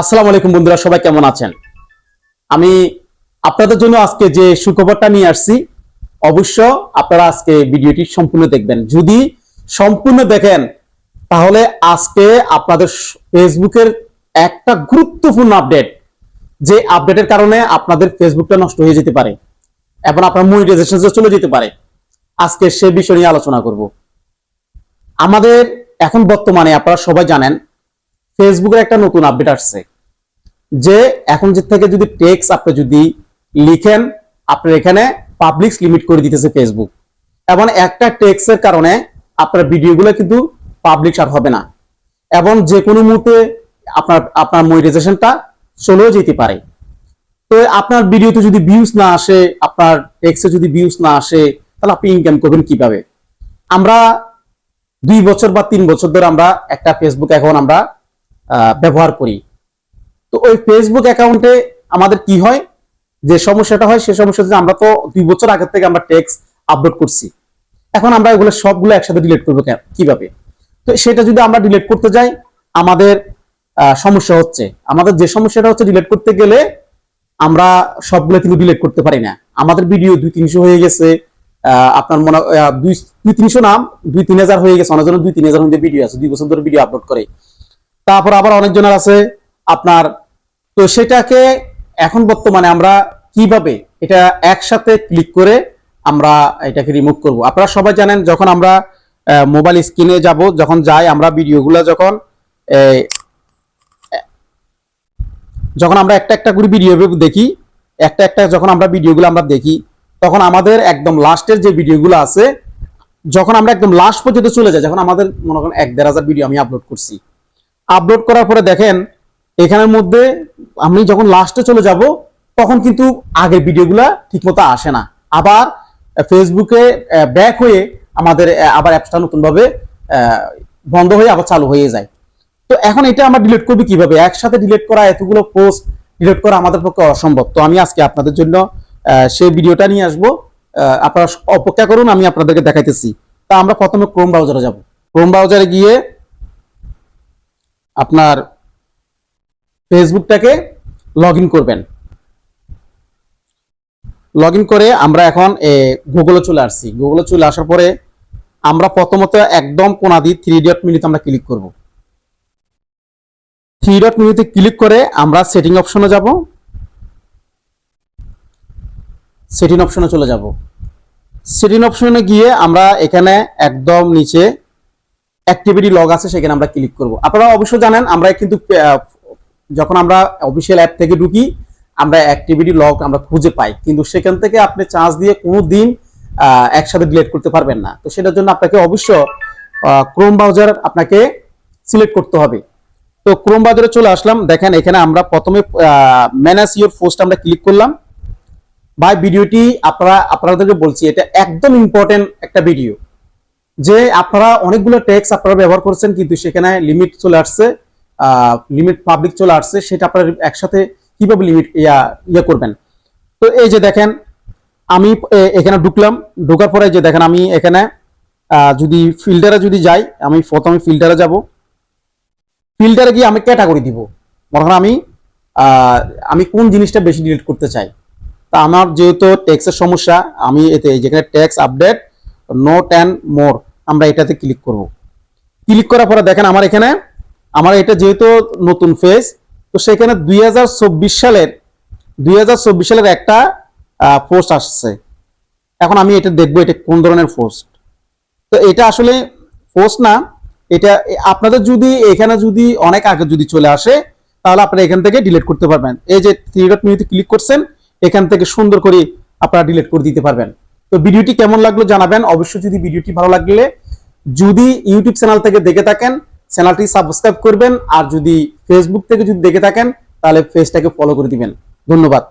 আসসালামু আলাইকুম বন্ধুরা, সবাই কেমন আছেন? আমি আপনাদের জন্য আজকে যে সুখবরটা নিয়ে আসছি, অবশ্য আপনারা আজকে ভিডিওটি সম্পূর্ণ দেখবেন। যদি সম্পূর্ণ দেখেন, তাহলে আজকে আপনাদের ফেসবুকের একটা গুরুত্বপূর্ণ আপডেট, যে আপডেটের কারণে আপনাদের ফেসবুকটা নষ্ট হয়ে যেতে পারে এবং আপনার মনিটাইজেশন চলে যেতে পারে। আজকে সে বিষয় নিয়ে আলোচনা করব। আমাদের এখন বর্তমানে আপনারা সবাই জানেন, ফেসবুকের একটা নতুন আপডেট আসছে। যে এখন যে থেকে যদি টেক্স আপনি যদি লিখেন, আপনার এখানে পাবলিক লিমিট করে দিতেছে ফেসবুক এবং একটা টেক্সের কারণে আপনার ভিডিওগুলো কিন্তু পাবলিক আর হবে না। এবং যে কোনো মুহূর্তে আপনার আপনার মনিটাইজেশনটা চলেও যেতে পারে। তো আপনার ভিডিওতে যদি ভিউজ না আসে, আপনার টেক্সে যদি ভিউজ না আসে, তাহলে আপনি ইনকাম করবেন কীভাবে? আমরা দুই বছর বা তিন বছর ধরে আমরা একটা ফেসবুক এখন আমরা ব্যবহার করি। তো ওই ফেসবুক অ্যাকাউন্টে আমাদের কি হয়? যে সমস্যাটা হয়, সে সমস্যা আমরা তো দুই বছর আগের থেকে আমরা টেক্স আপলোড করছি। এখন আমরা এগুলো সবগুলো একসাথে ডিলিট করব কীভাবে? তো সেটা যদি আমরা ডিলিট করতে যাই, আমাদের সমস্যা হচ্ছে। আমাদের যে সমস্যাটা হচ্ছে ডিলিট করতে গেলে আমরা সবগুলো কিন্তু ডিলিট করতে পারি না। আমাদের ভিডিও দুই তিনশো হয়ে গেছে আপনার মনে দুই দুই তিনশো নাম, দুই তিন হাজার হয়ে গেছে। অনেকজনের দুই তিন হাজার ভিডিও আছে, দুই বছর ধরে ভিডিও আপলোড করে। তারপর আবার অনেকজনের আছে আপনার, তো সেটাকে এখন বর্তমানে আমরা কীভাবে এটা একসাথে ক্লিক করে আমরা এটাকে রিমুভ করব? আপনারা সবাই জানেন, যখন আমরা মোবাইল স্ক্রিনে যাব, যখন যাই আমরা ভিডিওগুলো যখন যখন আমরা একটা একটা করে ভিডিও দেখি, একটা একটা যখন আমরা ভিডিওগুলো আমরা দেখি, তখন আমাদের একদম লাস্টের যে ভিডিওগুলো আছে, যখন আমরা একদম লাস্ট পর্যন্ত চলে যাই, যখন আমাদের মনে করেন এক দেড় হাজার ভিডিও আমি আপলোড করছি। আপলোড করার পরে দেখেন এখানের মধ্যে আমি যখন লাস্টে চলে যাব, তখন কিন্তু আগের ভিডিওগুলা ঠিকমতো আসে না। আবার ফেসবুকে ব্যাক হয়ে আমাদের আবার অ্যাপসটা নতুনভাবে বন্ধ হয়ে আবার চালু হয়ে যায়। তো এখন এটা আমরা ডিলিট করব কীভাবে? একসাথে ডিলিট করা এতগুলো পোস্ট ডিলিট করা আমাদের পক্ষে অসম্ভব। তো আমি আজকে আপনাদের জন্য সেই ভিডিওটা নিয়ে আসব। আপনারা অপেক্ষা করুন, আমি আপনাদেরকে দেখাইতেছি। তা আমরা প্রথমে ক্রোম ব্রাউজারে যাব। ক্রোম ব্রাউজারে গিয়ে আপনার ফেসবুকটাকে লগ করবেন। লগ করে আমরা এখন গুগলে চলে আসছি। গুগলে চলে আসার পরে আমরা প্রথমত একদম কোনা দিয়ে থ্রি ডট মিনিট আমরা ক্লিক করব। থ্রি ডট মিনিটে ক্লিক করে আমরা সেটিং অপশনে যাব। সেটিং অপশনে চলে যাব। সেটিং অপশনে গিয়ে আমরা এখানে একদম নিচে অ্যাক্টিভিটি লগ আছে, সেখানে আমরা ক্লিক করব। আপনারা অবশ্যই জানেন, আমরা কিন্তু যখন আমরা অফিসিয়াল অ্যাপ থেকে ঢুকি, আমরা অ্যাক্টিভিটি লগ আমরা খুঁজে পাই। কিন্তু সেখান থেকে আপনি চার্জ দিয়ে কোনো দিন একসাথে ডিলিট করতে পারবেন না। তো সেটার জন্য আপনাকে অবশ্য ক্রোম ব্রাউজার আপনাকে সিলেক্ট করতে হবে। তো ক্রোম ব্রাউজারে চলে আসলাম। দেখেন এখানে আমরা প্রথমে ম্যানেজ ইউর পোস্ট আমরা ক্লিক করলাম। ভাই, ভিডিওটি আপনারা, আপনাদেরকে বলছি, এটা একদম ইম্পর্টেন্ট একটা ভিডিও যে আপনারা অনেকগুলো ট্যাক্স আপনারা ব্যবহার করছেন, কিন্তু সেখানে লিমিট চলে আসছে। লিমিট পাবলিক চলে আসছে, সেটা আপনারা একসাথে কীভাবে লিমিট ইয়া ইয়া করবেন? তো এই যে দেখেন, আমি এখানে ঢুকলাম, ঢোকার পরে যে দেখেন, আমি এখানে যদি ফিল্টারে যদি যাই, আমি প্রথমে ফিল্টারে যাব। ফিল্টারে গিয়ে আমি ক্যাটাগরি দিব। মনে করেন আমি আমি কোন জিনিসটা বেশি ডিলিট করতে চাই? তা আমার যেহেতু ট্যাক্সের সমস্যা, আমি এতে যেখানে tax update note and more আমরা এটাতে ক্লিক করব। ক্লিক করার পরে দেখেন, আমার এখানে আমার এটা যেহেতু নতুন ফেজ তো সেখানে দুই হাজার চব্বিশ সালের, দুই হাজার চব্বিশ সালের একটা পোস্ট আসছে। এখন আমি এটা দেখব এটা কোন ধরনের পোস্ট তো এটা আসলে পোস্ট না, এটা আপনাদের যদি এখানে যদি অনেক আগে যদি চলে আসে, তাহলে আপনারা এখান থেকে ডিলিট করতে পারবেন। এই যে থ্রি ডট ক্লিক করছেন, এখান থেকে সুন্দর করে আপনারা ডিলিট করে দিতে পারবেন। তো ভিডিওটি কেমন লাগল জানাবেন। অবশ্যই যদি ভিডিওটি ভালো লাগলে যদি ইউটিউব চ্যানেল থেকে দেখে থাকেন চ্যানেলটি সাবস্ক্রাইব করবেন, আর যদি ফেসবুক থেকে যদি দেখে থাকেন, তাহলে পেজটাকে ফলো করে দিবেন। ধন্যবাদ।